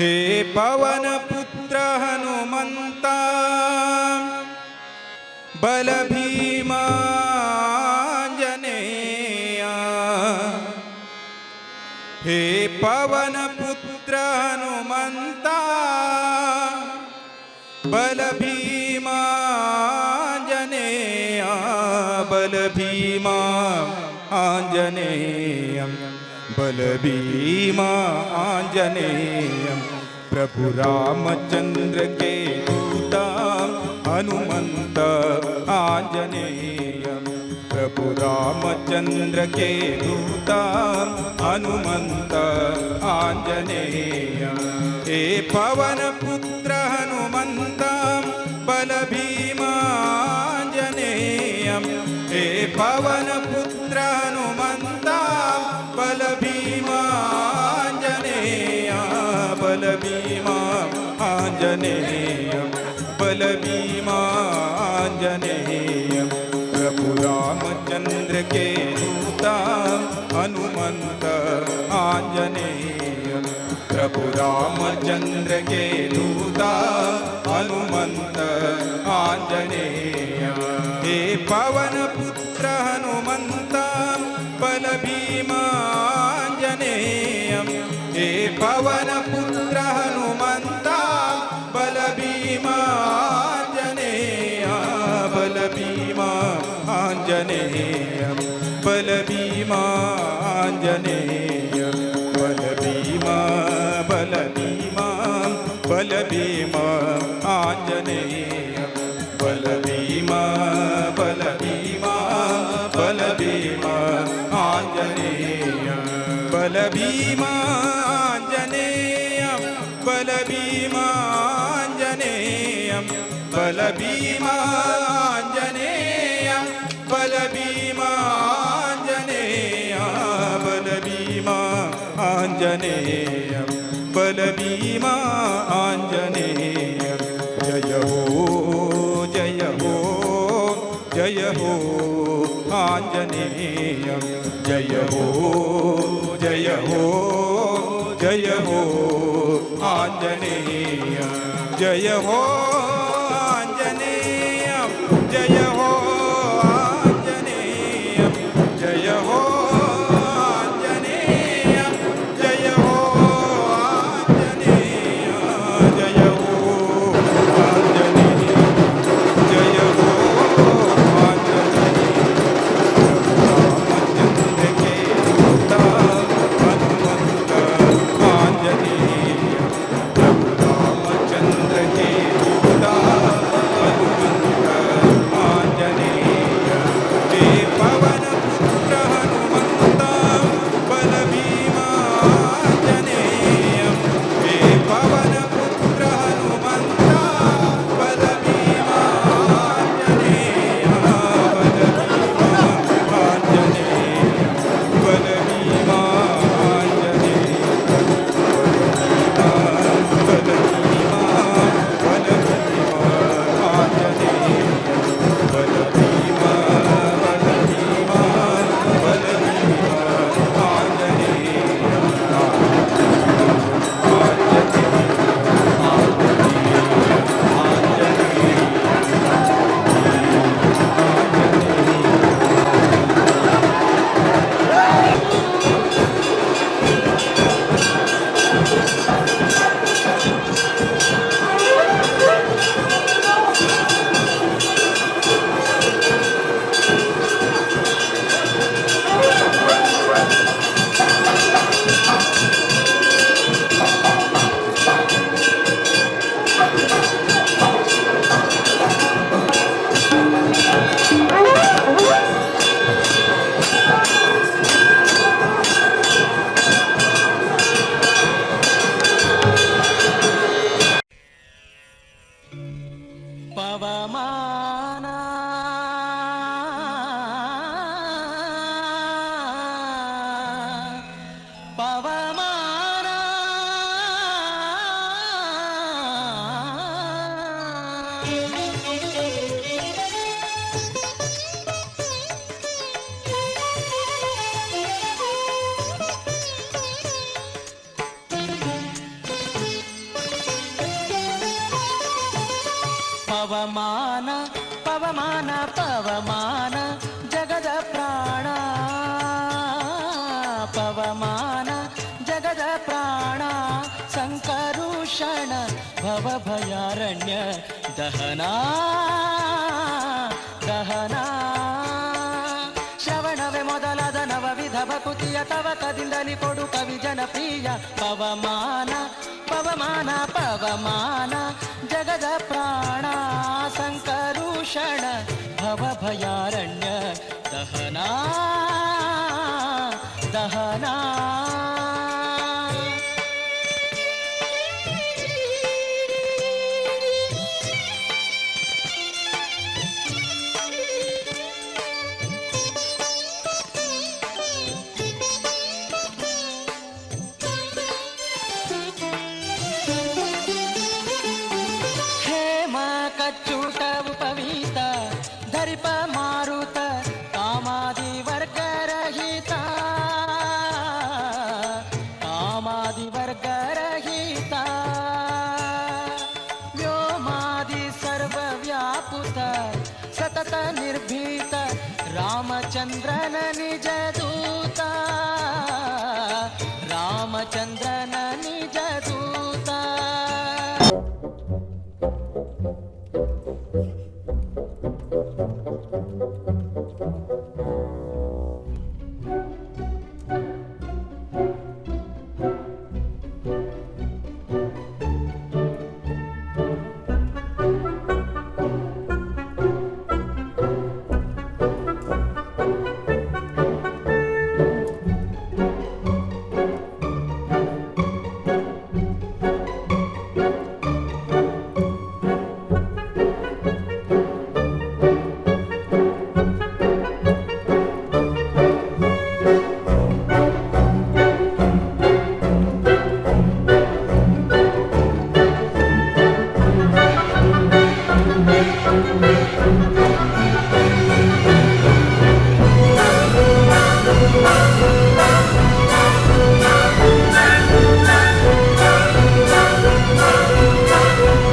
हे पवन पुत्र हनुमंता बल भीमा जनेया हे पवन पुत्र हनुमंता बल भीमा जनेया भीमा आञ्जनेयं प्रभु रामचन्द्र के दूता हनुमन्त आञ्जनेयं प्रभु रामचन्द्र के दूता हनुमन्त आञ्जनेयं हे पवन पुत्र हनुमंत बल भीमांजनेयं हे पवन पुत्र बलभी आंजनेयं बल भीमांजनेयं प्रभु रामचंद्र के दूता हनुमन्त आंजनेय प्रभु के दूता हनुमन्त आंजनेय हे पवनपुत्र हनुमन्ता हनुमंत बल भीमांजनेय हे पवन വല ഭീമാഞ്ജനേയ വല ഭീമാ ബല ഭീമാ ബല ഭീമാ ആഞ്ജനേയ ബല ഭീമാ ബല ഭീമാ ബല ഭീമാ ആഞ്ജനേയ ബല ഭീമാ ആഞ്ജനേയ ബല ആഞ്ജനേയം ബല ആഞ്ജനേയം ബല ഭീ ആഞ്ജനേയം ബലഭീമ ആഞ്ജനേയം ജയ ഹോ ജയ ഹോ ജയ ഹോ ആഞ്ജനേയം ജയ ഹോ ജയ ഹോ ജയ ഹോ ആഞ്ജനേയം ജയ ഹോ पवमान पवमान पवमान जगद प्राण पवमान जगद प्राण शण भवभयारण्य दहना दहना। ನವವಿಧ ಭಕುತಿಯ ತವಕದಿಂದಲಿ ಕೊಡು ಕವಿ ಜನಪ್ರಿಯ ಪವಮಾನ ಪವಮಾನ ಪವಮಾನ ಜಗದ ಪ್ರಾಣ ಸಂಕರುಷಣ ಭವ ಭಯಾರಣ್ಯ ದಹನ ದಹನ రామచంద్రన నిజదూత. రామచంద్రన నిజదూత. Thank